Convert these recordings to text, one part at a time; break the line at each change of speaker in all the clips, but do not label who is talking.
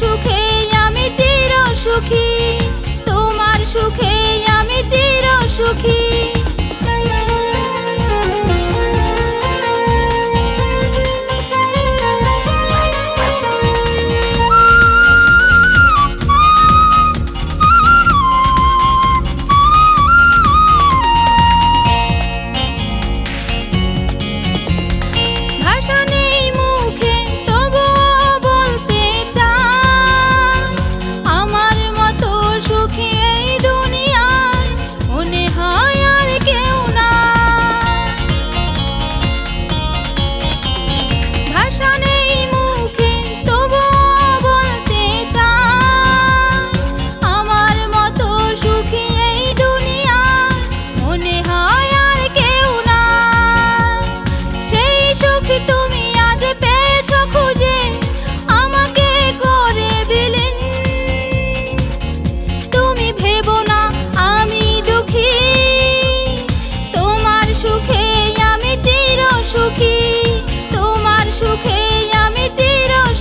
সুখে আমি চির সুখী তোমার সুখে আমি চির সুখী।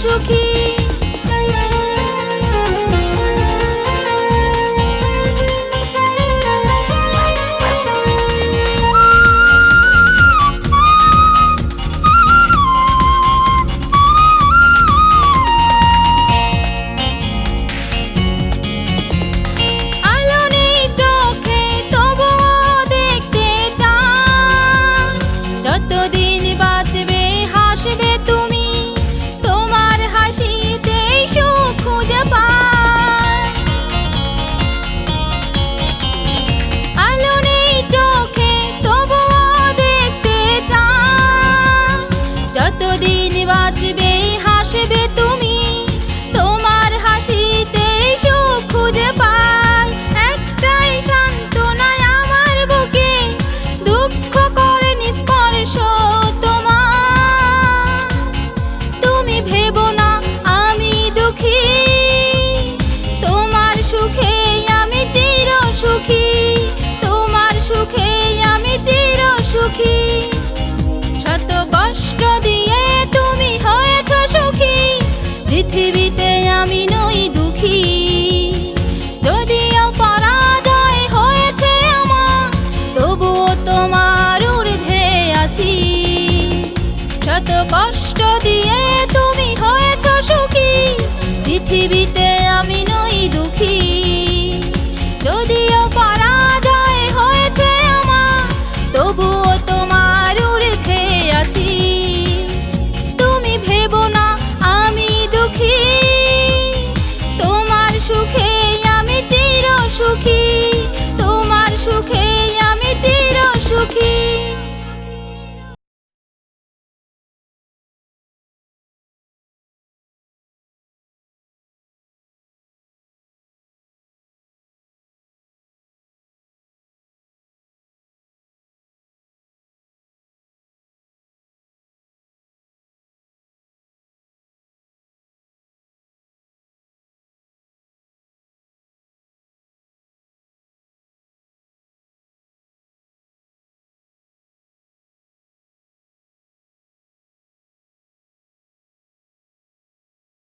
সুখী পৃথিবীতে আমি নই দুঃখী।